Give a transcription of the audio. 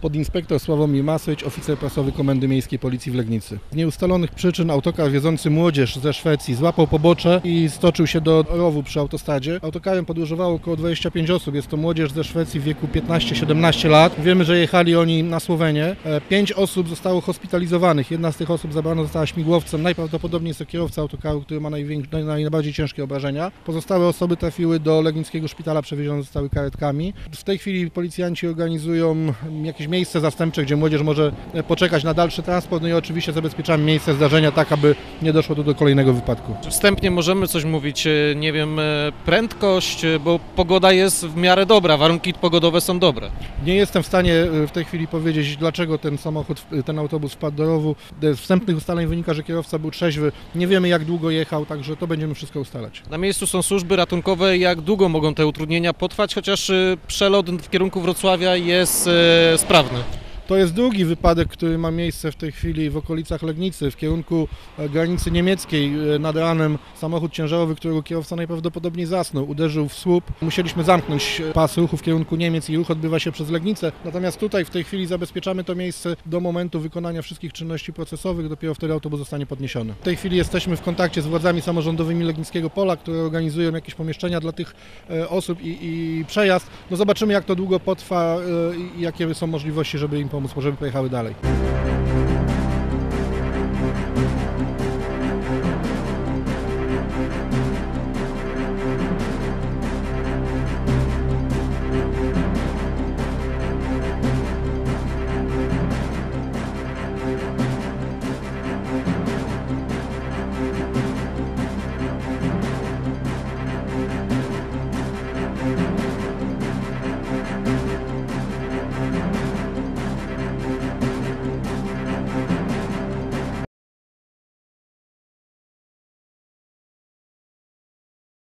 Podinspektor Sławomir Masycz, oficer prasowy Komendy Miejskiej Policji w Legnicy. Z nieustalonych przyczyn autokar wiozący młodzież ze Szwecji złapał pobocze i stoczył się do rowu przy autostradzie. Autokarem podróżowało około 25 osób. Jest to młodzież ze Szwecji w wieku 15-17 lat. Wiemy, że jechali oni na Słowenię. E, Pięć osób zostało hospitalizowanych. Jedna z tych osób zabrana została śmigłowcem. Najprawdopodobniej jest to kierowca autokaru, który ma najbardziej ciężkie obrażenia. Pozostałe osoby trafiły do Legnickiego Szpitala, przewiezione zostały karetkami. W tej chwili policjanci organizują jakieś miejsce zastępcze, gdzie młodzież może e, poczekać na dalszy transport. No i oczywiście zabezpieczamy miejsce zdarzenia tak, aby nie doszło tu do kolejnego wypadku. Wstępnie możemy coś mówić, e, nie wiem, e, prędkość, bo pogoda jest w miarę dobra, warunki pogodowe są dobre. Nie jestem w stanie w tej chwili powiedzieć, dlaczego ten samochód, ten autobus wpadł do rowu. Z wstępnych ustaleń wynika, że kierowca był trzeźwy. Nie wiemy, jak długo jechał, także to będziemy wszystko ustalać. Na miejscu są służby ratunkowe, jak długo mogą te utrudnienia potrwać, chociaż przelot w kierunku Wrocławia jest e, sprawny. To jest drugi wypadek, który ma miejsce w tej chwili w okolicach Legnicy, w kierunku e, granicy niemieckiej. E, Nad ranem samochód ciężarowy, którego kierowca najprawdopodobniej zasnął, uderzył w słup. Musieliśmy zamknąć e, pas ruchu w kierunku Niemiec i ruch odbywa się przez Legnicę. Natomiast tutaj w tej chwili zabezpieczamy to miejsce do momentu wykonania wszystkich czynności procesowych, dopiero wtedy autobus zostanie podniesiony. W tej chwili jesteśmy w kontakcie z władzami samorządowymi Legnickiego Pola, które organizują jakieś pomieszczenia dla tych osób i, i przejazd. No zobaczymy jak to długo potrwa i jakie są możliwości, żeby im pomóc, żeby pojechały dalej.